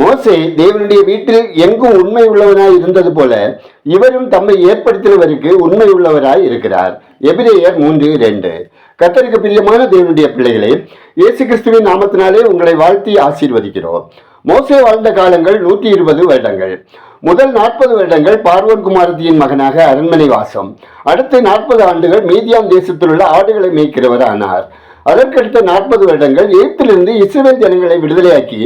மோசே தேவனுடைய வீட்டில் எங்கும் உண்மை உள்ளவனாய் இருந்தது போல இவரும் தம்மை ஏற்படுத்தினவருக்கு உண்மை உள்ளவராய் இருக்கிறார். எபிரேயர் மூன்று ரெண்டு கத்தருக்கு பிரியமான தேவனுடைய பிள்ளைகளே இயேசு கிறிஸ்துவின் நாமத்தினாலே உங்களை வாழ்த்தி ஆசீர்வதிக்கிறோம். மோசே வாழ்ந்த காலங்கள் நூற்றி இருபது வருடங்கள். முதல் நாற்பது வருடங்கள் பார்வன் குமாரதியின் மகனாக அரண்மனை வாசம் அடுத்த நாற்பது ஆண்டுகள் மீதியான் தேசத்தில் உள்ள ஆடுகளை மேய்க்கிறவர் ஆனார் அதற்கடுத்த நாற்பது வருடங்கள் எகிப்திலிருந்து இஸ்ரேல் ஜனங்களை விடுதலையாக்கி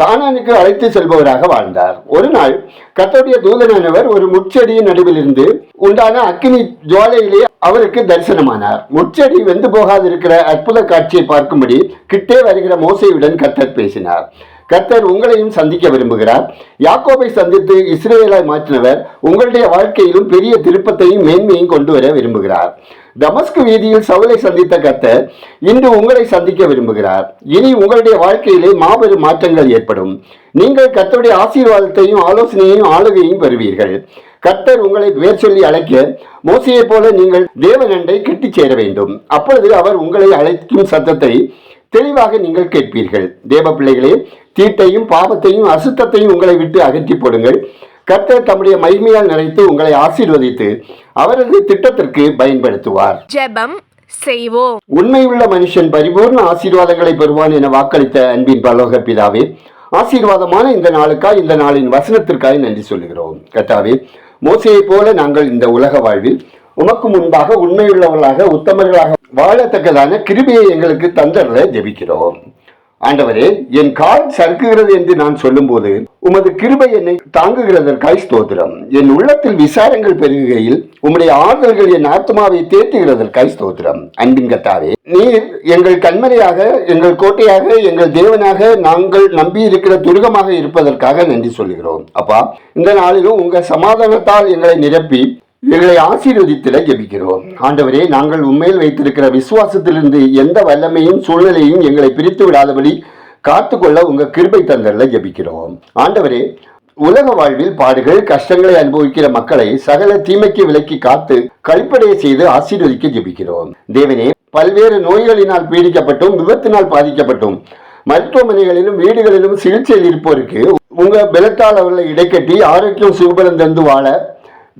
கானானுக்கு அழைத்து செல்பவராக வாழ்ந்தார். ஒரு நாள் கத்தோடைய தூதனானவர் ஒரு முட்செடியின் நடுவிலிருந்து உண்டான அக்கினி ஜுவாலையிலே அவருக்கு தரிசனமானார். முட்செடி வெந்து போகாதிருக்கிற அற்புத காட்சியை பார்க்கும்படி கிட்டே வருகிற மோசையுடன் கத்தர் பேசினார். கர்த்தர் உங்களையும் சந்திக்க விரும்புகிறார். யாக்கோபை சந்தித்து இஸ்ரேலாய் மாற்றினவர் உங்களுடைய வாழ்க்கையிலும் பெரிய திருப்பத்தையும் மேன்மையும் கொண்டு வர விரும்புகிறார். தமஸ்கு வீதியில் சவுலை சந்தித்த கர்த்தர் இன்று உங்களை சந்திக்க விரும்புகிறார். இனி உங்களுடைய வாழ்க்கையிலே மாபெரும் மாற்றங்கள் ஏற்படும். நீங்கள் கர்த்தருடைய ஆசீர்வாதத்தையும் ஆலோசனையையும் ஆளுகையும் பெறுவீர்கள். கர்த்தர் உங்களை பேர் சொல்லி அழைக்க மோசையைப் போல நீங்கள் தேவனண்டை கெட்டிச் சேர வேண்டும். அப்பொழுது அவர் உங்களை அழைக்கும் சத்தத்தை தெளிவாக நீங்கள் கேட்பீர்கள். தேவ பிள்ளைகளே தீட்டையும் பாவத்தையும் அசுத்தத்தையும் உங்களை விட்டு அகற்றி போடுங்கள். கர்த்தர் தம்முடைய மகிமையால் நிறைத்து உங்களை ஆசீர்வதித்து அவரது திட்டத்திற்கு பயன்படுத்துவார். ஜெபம் செய்வோம். உண்மையுள்ள மனுஷன் பரிபூர்ண ஆசீர்வாதங்களை பெறுவான் என வாக்களித்த அன்பின் பரலோக பிதாவே ஆசீர்வாதமான இந்த நாளுக்காய் இந்த நாளின் வசனத்திற்காய் நன்றி சொல்லுகிறோம். கர்த்தாவே மோசையைப் போல நாங்கள் இந்த உலக வாழ்வில் உமக்கு முன்பாக உண்மையுள்ளவர்களாக உத்தமர்களாக வாழத்தக்கதான கிருபையை எங்களுக்கு தந்தரல ஜெபிக்கிறோம். ஆண்டவரே என் கால் சறுக்குகிறது என்று நான் சொல்லும்போது உமது கிருபை என்னை தாங்குகிறதற்காய் ஸ்தோத்திரம். என் உள்ளத்தில் விசாரங்கள் பெருகுகையில் உம்முடைய ஆறுதல்கள் என் ஆத்மாவை தேற்றுகிறதற்காய் ஸ்தோத்திரம். அன்பின் கத்தாவே நீர் எங்கள் கண்மனையாக எங்கள் கோட்டையாக எங்கள் தேவனாக நாங்கள் நம்பி இருக்கிற துருகமாக இருப்பதற்காக நன்றி சொல்கிறோம் அப்பா இந்த நாளிலும் உங்க சமாதானத்தால் எங்களை நிரப்பி எங்களை ஆசீர்வதித்திட ஜெபிக்கிறோம் ஆண்டவரே நாங்கள் உண்மையில் வைத்திருக்கிற விசுவாசத்திலிருந்து எந்த வல்லமையும் சூழ்நிலையும் எங்களை பிரித்து விடாதபடி காத்துக்கொள்ள உங்க கிருபை தந்தரில் ஜெபிக்கிறோம் ஆண்டவரே உலக வாழ்வில் பாடுகள் கஷ்டங்களை அனுபவிக்கிற மக்களை சகல தீமைக்கு விலக்கி காத்து கழிப்படைய செய்து ஆசீர்வதிக்க ஜெபிக்கிறோம். தேவனே பல்வேறு நோய்களினால் பீடிக்கப்பட்டும் விபத்தினால் பாதிக்கப்பட்டும் மருத்துவமனைகளிலும் வீடுகளிலும் சிகிச்சையில் இருப்போருக்கு உங்க பலத்தால் அவர்களை இடைக்கட்டி ஆரோக்கியம் சுகபலம் தந்து வாழ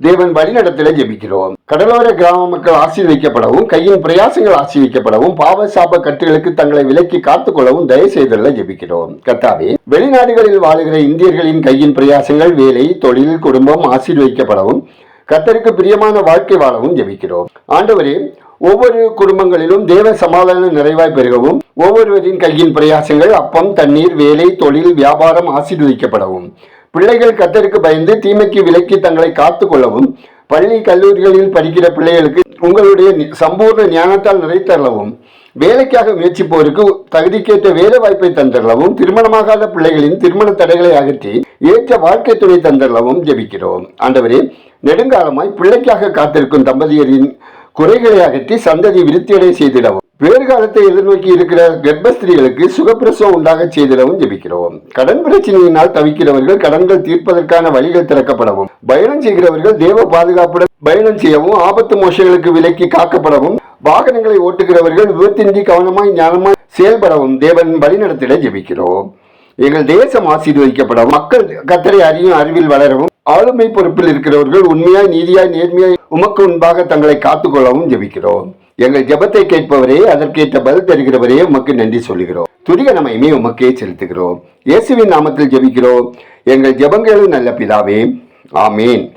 தேவன் வழிநடத்தில ஜெபிக்கிறோம். கடலோர கிராம மக்கள் ஆசீர்வதிக்கப்படவும் கையின் பிரயாசங்கள் ஆசீர்விக்கப்படவும் பாவ சாப கட்டுகளுக்கு தங்களை விலக்கி காத்துக்கொள்ளவும் தயவு செய்தல ஜெபிக்கிறோம். கத்தாவே வெளிநாடுகளில் வாழுகிற இந்தியர்களின் கையின் பிரயாசங்கள் வேலை தொழில் குடும்பம் ஆசீர்வதிக்கப்படவும் கர்த்தருக்கு பிரியமான வாழ்க்கை வாழவும் ஜெபிக்கிறோம். ஆண்டவரே ஒவ்வொரு குடும்பங்களிலும் தேவ சமாதான நிறைவாய் பெருகவும் ஒவ்வொருவரின் கையின் பிரயாசங்கள் அப்பம் தண்ணீர் வேலை தொழில் வியாபாரம் ஆசீர்வதிக்கப்படவும் பிள்ளைகள் கத்தருக்கு பயந்து தீமைக்கு விலக்கி தங்களை காத்து கொள்ளவும் பள்ளி கல்லூரிகளில் படிக்கிற பிள்ளைகளுக்கு உங்களுடைய சம்பூர்ண ஞானத்தால் நிறைத்தரலவும் வேலைக்காக முயற்சிப்போருக்கு தகுதிக்கேற்ற வேலை வாய்ப்பை தந்தரலவும் திருமணமாகாத பிள்ளைகளின் திருமண தடைகளை அகற்றி ஏற்ற வாழ்க்கை துணை தந்தரலவும் ஜெபிக்கிறோம். ஆண்டவரே நெடுங்காலமாய் பிள்ளைக்காக காத்திருக்கும் தம்பதியரின் குறைகளை அகற்றி சந்ததி விருத்தியடை செய்திடவும். வேறுகாலத்தை எதிர்நோக்கி இருக்கிற கர்ப்பஸ்திரீகளுக்கு சுகப்பிரசவம் உண்டாக செய்திடவும் ஜெபிக்கிறோம். கடன் பிரச்சனையினால் தவிக்கிறவர்கள் கடன்கள் தீர்ப்பதற்கான வழிகள் திறக்கப்படவும். பயணம் செய்கிறவர்கள் தேவ பாதுகாப்புடன் பயணம் செய்யவும் ஆபத்து மோசங்களுக்கு விலக்கி காக்கப்படவும் வாகனங்களை ஓட்டுகிறவர்கள் விபத்தின்றி கவனமாய் ஞானமாய் செயல்படவும் தேவன் வழிநடத்திட ஜெபிக்கிறோம். எங்கள் தேசம் ஆசீர்வதிக்கப்படவும். மக்கள் கத்தரை அறியும் அறிவில் வளரவும் ஆளுமை பொறுப்பில் இருக்கிறவர்கள் உண்மையாய் நீதியாய் நேர்மையாய் உமக்கு முன்பாக தங்களை காத்துக்கொள்ளவும் ஜெபிக்கிறோம். எங்கள் ஜெபத்தை கேட்பவரே அதற்கேற்ற பதில் தருகிறவரே உமக்கு நன்றி சொல்லுகிறோம். துரிய நம்மையுமே உமக்கே செலுத்துகிறோம். இயேசுவின் நாமத்தில் ஜெபிக்கிறோம். எங்கள் ஜெபங்களும் நல்ல பிதாவே. ஆமீன்.